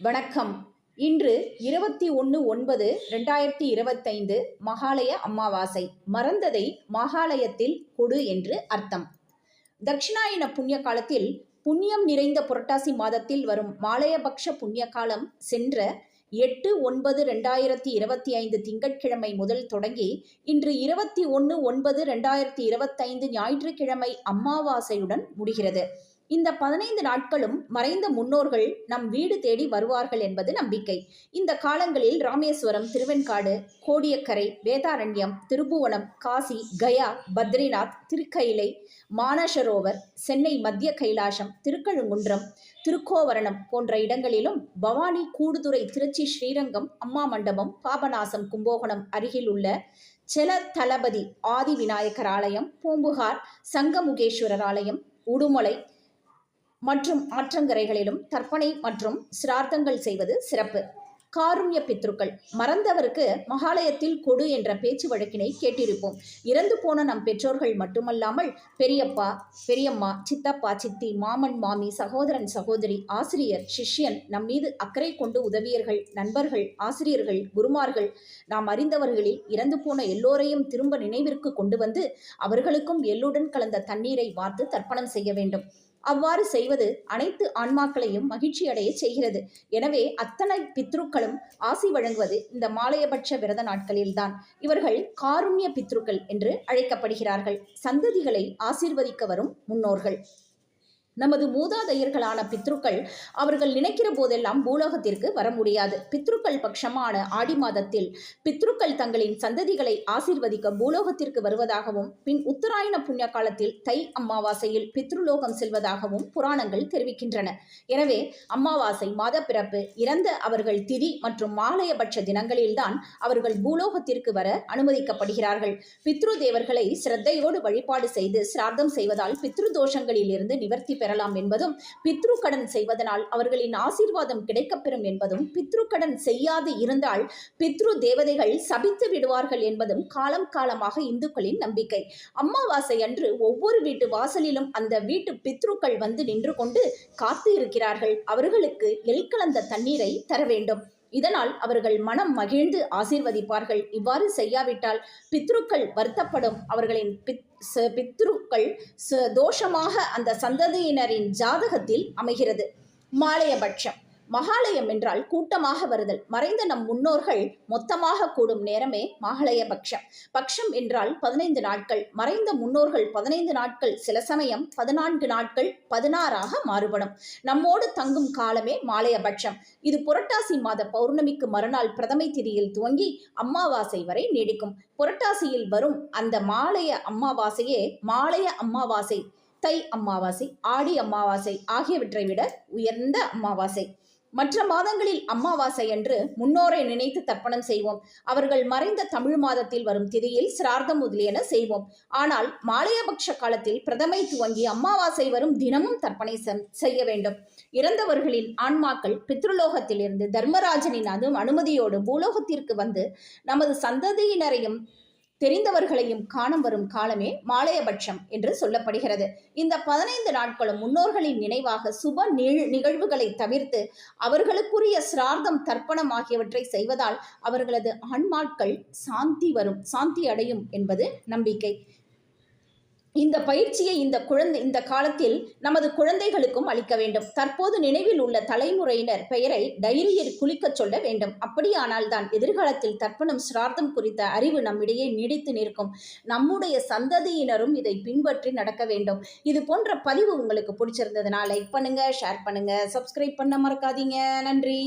வணக்கம். இன்று இருபத்தி ஒன்று ஒன்பது ரெண்டாயிரத்தி இருபத்தைந்து மகாலய அமாவாசை மறந்ததை மகாலயத்தில் கொடு என்று அர்த்தம். தட்சிணாயன புண்ணிய காலத்தில் புண்ணியம் நிறைந்த புரட்டாசி மாதத்தில் வரும் மாலயபக்ஷ புண்ணிய காலம் சென்ற எட்டு ஒன்பது ரெண்டாயிரத்தி இருபத்தி ஐந்து திங்கட்கிழமை முதல் தொடங்கி இன்று இருபத்தி ஒன்று ஒன்பது ரெண்டாயிரத்தி இருபத்தைந்து ஞாயிற்றுக்கிழமை அமாவாசையுடன் முடிகிறது. இந்த பதினைந்து நாட்களும் மறைந்த முன்னோர்கள் நம் வீடு தேடி வருவார்கள் என்பது நம்பிக்கை. இந்த காலங்களில் ராமேஸ்வரம் திருவெண்காடு கோடியக்கரை வேதாரண்யம் திருபுவனம் காசி கயா பத்ரிநாத் திருக்கயிலை மானசரோவர் சென்னை மத்திய கைலாசம் திருக்கழுங்குன்றம் திருக்கோவரணம் போன்ற இடங்களிலும் பவானி கூடுதுறை திருச்சி ஸ்ரீரங்கம் அம்மா மண்டபம் பாபநாசம் கும்பகோணம் அருகில் உள்ள செல தளபதி ஆதி விநாயகர் ஆலயம் பூம்புகார் சங்கமுகேஸ்வரர் ஆலயம் உடுமலை மற்றும் ஆற்றங்கரைகளிலும் தர்ப்பணை மற்றும் சிரார்த்தங்கள் செய்வது சிறப்பு. காருண்ய பித்ருக்கள் மறந்தவருக்கு மகாலயத்தில் கொடு என்ற பேச்சு வழக்கினை கேட்டிருப்போம். இறந்து போன நம் பெற்றோர்கள் மட்டுமல்லாமல் பெரியப்பா பெரியம்மா சித்தப்பா சித்தி மாமன் மாமி சகோதரன் சகோதரி ஆசிரியர் சிஷ்யன் நம் மீது அக்கறை கொண்டு உதவியர்கள் நண்பர்கள் ஆசிரியர்கள் குருமார்கள் நாம் அறிந்தவர்களில் இறந்து போன எல்லோரையும் திரும்ப நினைவிற்கு கொண்டு வந்து அவர்களுக்கும் எள்ளுடன் கலந்த தண்ணீரை வார்த்து தர்ப்பணம் செய்ய வேண்டும். அவ்வாறு செய்வது அனைத்து ஆன்மாக்களையும் மகிழ்ச்சி அடைய செய்கிறது. எனவே அத்தனை பித்ருக்களும் ஆசி வழங்குவது இந்த மாலையபட்ச விரத நாட்களில்தான். இவர்கள் காருண்ய பித்ருக்கள் என்று அழைக்கப்படுகிறார்கள். சந்ததிகளை ஆசீர்வதிக்க வரும் முன்னோர்கள். நமது மூதாதையர்களான பித்ருக்கள் அவர்கள் நினைக்கிற போதெல்லாம் பூலோகத்திற்கு வர முடியாது. பித்ருக்கள் பட்சமான ஆடி மாதத்தில் பித்ருக்கள் தங்களின் சந்ததிகளை ஆசிர்வதிக்க பூலோகத்திற்கு வருவதாகவும் பின் உத்தராயண புண்ணிய காலத்தில் தை அமாவாசையில் பித்ருலோகம் செல்வதாகவும் புராணங்கள் தெரிவிக்கின்றன. எனவே அமாவாசை மாத பிறப்பு இறந்த அவர்கள் திதி மற்றும் மாலயபட்ச தினங்களில்தான் அவர்கள் பூலோகத்திற்கு வர அனுமதிக்கப்படுகிறார்கள். பித்ரு தேவர்களை சிரத்தையோடு வழிபாடு செய்து சிரார்த்தம் செய்வதால் பித்ரு தோஷங்களில் இருந்து நிவர்த்தி பெறலாம் என்பதும் பித்ரு கடன் செய்வதனால் அவர்களின் ஆசீர்வாதம் கிடைக்கப்பெறும் என்பதும் பித்ரு கடன் செய்யாது இருந்தால் பித்ரு தேவதைகள் சபித்து விடுவார்கள் என்பதும் காலம் காலமாக இந்துக்களின் நம்பிக்கை. அமாவாசை அன்று ஒவ்வொரு வீட்டு வாசலிலும் அந்த வீட்டு பித்ருக்கள் வந்து நின்று கொண்டு காத்து இருக்கிறார்கள். அவர்களுக்கு எல் கலந்த தண்ணீரை தர வேண்டும். இதனால் அவர்கள் மனம் மகிழ்ந்து ஆசீர்வதிப்பார்கள். இவ்வாறு செய்யாவிட்டால் பித்ருக்கள் வருத்தப்படும். அவர்களின் பித் பித்ருக்கள் ச- தோஷமாக அந்த சந்ததியினரின் ஜாதகத்தில் அமைகிறது. மாலையபட்சம். மகாலயம் என்றால் கூட்டமாக வருதல். மறைந்த நம் முன்னோர்கள் மொத்தமாக கூடும் நேரமே மகாலய பக்ஷம். பக்ஷம் என்றால் பதினைந்து நாட்கள். மறைந்த முன்னோர்கள் பதினைந்து நாட்கள். சில சமயம் பதினான்கு நாட்கள் பதினாறாக மாறுபடும். நம்மோடு தங்கும் காலமே மாலயபட்சம் இது புரட்டாசி மாத பௌர்ணமிக்கு மறுநாள் பிரதமை திதியில் துவங்கி அம்மாவாசை வரை நீடிக்கும். புரட்டாசியில் வரும் அந்த மாலய அம்மாவாசையே மாலய அமாவாசை தை அமாவாசை ஆடி அமாவாசை ஆகியவற்றை விட உயர்ந்த அமாவாசை மற்ற மாதங்களில் அமாவாசை அன்று முன்னோரை நினைத்து தர்ப்பணம் செய்வோம். அவர்கள் மறைந்த தமிழ் மாதத்தில் வரும் திதியில் சிரார்த்தம் முதலியன செய்வோம். ஆனால் மாலையபக்ஷ காலத்தில் பிரதமை துவங்கி அமாவாசை வரும் தினமும் தர்ப்பணை செய்ய வேண்டும். இறந்தவர்களின் ஆன்மாக்கள் பித்ருலோகத்திலிருந்து தர்மராஜனின் அது அனுமதியோடு பூலோகத்திற்கு வந்து நமது சந்ததியினரையும் தெரிந்தவர்களையும் காணம் வரும் காலமே மாலையபட்சம் என்று சொல்லப்படுகிறது. இந்த பதினைந்து நாட்களும் முன்னோர்களின் நினைவாக சுப நிழ்- நிகழ்வுகளை தவிர்த்து அவர்களுக்குரிய சிரார்த்தம் தர்ப்பணம் ஆகியவற்றை செய்வதால் அவர்களது ஆன்மாக்கள் சாந்தி வரும் சாந்தி அடையும் என்பது நம்பிக்கை. இந்த பயிற்சியை இந்த குழந்தை இந்த காலத்தில் நமது குழந்தைகளுக்கும் அளிக்க வேண்டும். தற்போது நினைவில் உள்ள தலைமுறையினர் பெயரை டைரியில் குளிக்கச் சொல்ல வேண்டும். அப்படியானால் தான் எதிர்காலத்தில் தர்ப்பணம் சிரார்த்தம் குறித்த அறிவு நம்மிடையே நீடித்து நிற்கும். நம்முடைய சந்ததியினரும் இதை பின்பற்றி நடக்க வேண்டும். இது போன்ற பதிவு உங்களுக்கு பிடிச்சிருந்ததுன்னா லைக் பண்ணுங்க ஷேர் பண்ணுங்க சப்ஸ்கிரைப் பண்ண மறக்காதீங்க. நன்றி.